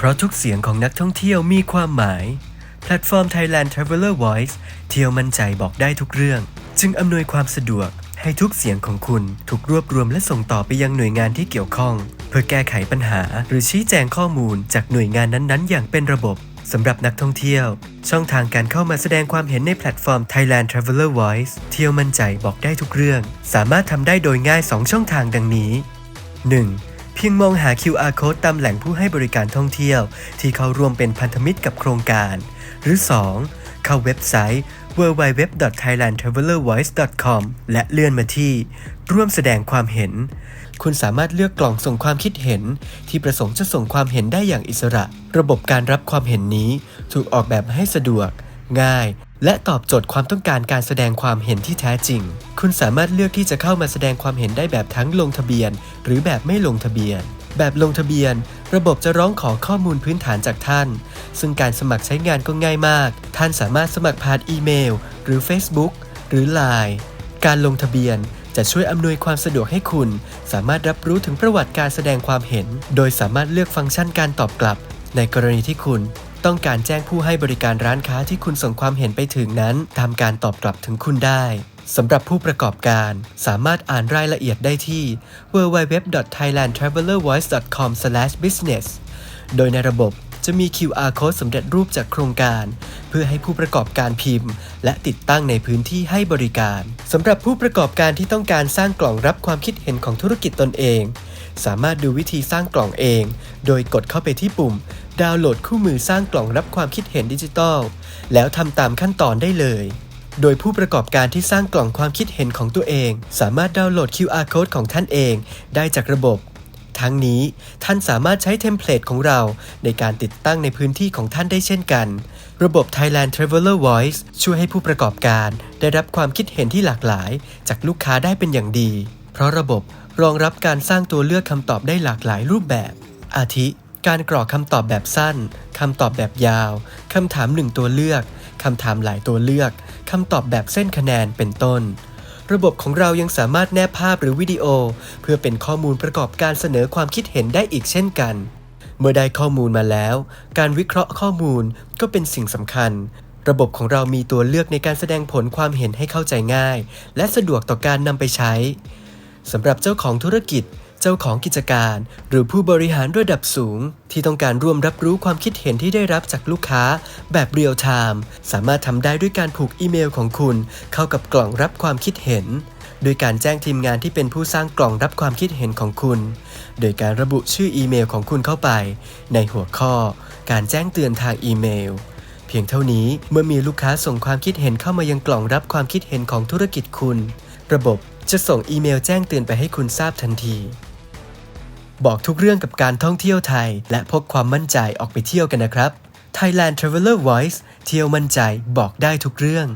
เพราะทุกเสียงของนักท่องเที่ยวมีความหมาย แพลตฟอร์ม Thailand Traveler Voice เที่ยวมั่นใจบอกได้ทุกเรื่อง จึงอำนวยความสะดวกให้ทุกเสียงของคุณถูกรวบรวมและส่งต่อไปยังหน่วยงานที่เกี่ยวข้อง เพื่อแก้ไขปัญหา หรือชี้แจงข้อมูลจากหน่วยงานนั้นๆ อย่างเป็นระบบสำหรับนักท่องเที่ยว ช่องทางการเข้ามาแสดงความเห็นในแพลตฟอร์ม Thailand Traveler Voice เที่ยวมั่นใจบอกได้ทุกเรื่อง สามารถทำได้โดยง่าย 2 ช่องทางดังนี้ 1. เพียงมองหา QR code ตามแหล่งผู้ให้บริการท่องเที่ยว ที่เข้าร่วมเป็นพันธมิตรกับโครงการ หรือ 2. เข้าเว็บไซต์ www.thailandtravelervoice.com และเลื่อนมาที่ ร่วมแสดงความเห็น คุณสามารถเลือกกล่องส่งความคิดเห็น ที่ประสงค์จะส่งความเห็นได้อย่างอิสระ ระบบการรับความเห็นนี้ ถูกออกแบบให้สะดวก ง่าย และตอบโจทย์ความต้องการการแสดงความเห็นที่แท้จริง คุณสามารถเลือกที่จะเข้ามาแสดงความเห็นได้แบบทั้งลงทะเบียน หรือแบบไม่ลงทะเบียน แบบลงทะเบียน ระบบจะร้องขอข้อมูลพื้นฐานจากท่าน ซึ่งการสมัครใช้งานก็ง่ายมาก ท่านสามารถสมัครผ่านอีเมล หรือ Facebook หรือ Line การลงทะเบียนจะช่วยอำนวยความสะดวกให้คุณ สามารถรับรู้ถึงประวัติการแสดงความเห็น โดยสามารถเลือกฟังก์ชันการตอบกลับ ในกรณีที่คุณ ต้องการแจ้งผู้ให้บริการร้านค้าที่คุณส่งความเห็นไปถึงนั้นทำการตอบกลับถึงคุณได้สำหรับผู้ประกอบการสามารถอ่านรายละเอียดได้ที่ www.thailandtravelervoice.com/business โดยในระบบจะมี QR code สำเร็จรูปจากโครงการ เพื่อให้ผู้ประกอบการพิมพ์ และติดตั้งในพื้นที่ให้บริการสำหรับผู้ประกอบการที่ต้องการสร้างกล่องรับความคิดเห็นของธุรกิจตนเอง สามารถดูวิธีสร้างกล่องเอง โดยกดเข้าไปที่ปุ่ม ดาวน์โหลดคู่มือสร้างกล่องรับความคิดเห็นดิจิทัล แล้วทำตามขั้นตอนได้เลย โดยผู้ประกอบการที่สร้างกล่องความคิดเห็นของตัวเอง สามารถดาวน์โหลด QR code ของท่านเอง ได้จากระบบ ทั้งนี้ท่านสามารถใช้เทมเพลตของเราในการติดตั้งในพื้นที่ของท่านได้เช่นกัน ระบบ Thailand Traveler Voice ช่วยให้ผู้ประกอบการได้รับความคิดเห็นที่หลากหลาย จากลูกค้าได้เป็นอย่างดี เพราะระบบรองรับการสร้างตัวเลือกคำตอบได้หลากหลายรูปแบบ อาทิ การกรอกคำตอบแบบสั้น คำตอบแบบยาว คำถามหนึ่งตัวเลือก คำถามหลายตัวเลือก คำตอบแบบเส้นคะแนนเป็นต้น ระบบของเรายังสามารถแนบภาพหรือวิดีโอ เพื่อเป็นข้อมูลประกอบการเสนอความคิดเห็นได้อีกเช่นกัน เมื่อได้ข้อมูลมาแล้ว การวิเคราะห์ข้อมูลก็เป็นสิ่งสำคัญ ระบบของเรามีตัวเลือกในการแสดงผลความเห็นให้เข้าใจง่าย และสะดวกต่อการนำไปใช้สำหรับเจ้าของธุรกิจ เจ้าของกิจการ หรือผู้บริหารระดับสูง ที่ต้องการร่วมรับรู้ความคิดเห็นที่ได้รับจากลูกค้า แบบเรียลไทม์สามารถทำได้ด้วยการผูกอีเมลของคุณ เข้ากับกล่องรับความคิดเห็นโดยการแจ้งทีมงานที่เป็นผู้สร้างกล่องรับความคิดเห็นของคุณ โดยการระบุชื่ออีเมลของคุณเข้าไป ในหัวข้อ การแจ้งเตือนทางอีเมล เพียงเท่านี้เมื่อมีลูกค้าส่งความคิดเห็นเข้ามายังกล่องรับความคิดเห็นของธุรกิจคุณ ระบบจะส่งอีเมลแจ้งเตือนไปให้คุณทราบทันที บอกทุกเรื่องกับการท่องเที่ยวไทย และพกความมั่นใจออกไปเที่ยวกันนะครับ Thailand Traveler Voice เที่ยวมั่นใจบอกได้ทุกเรื่อง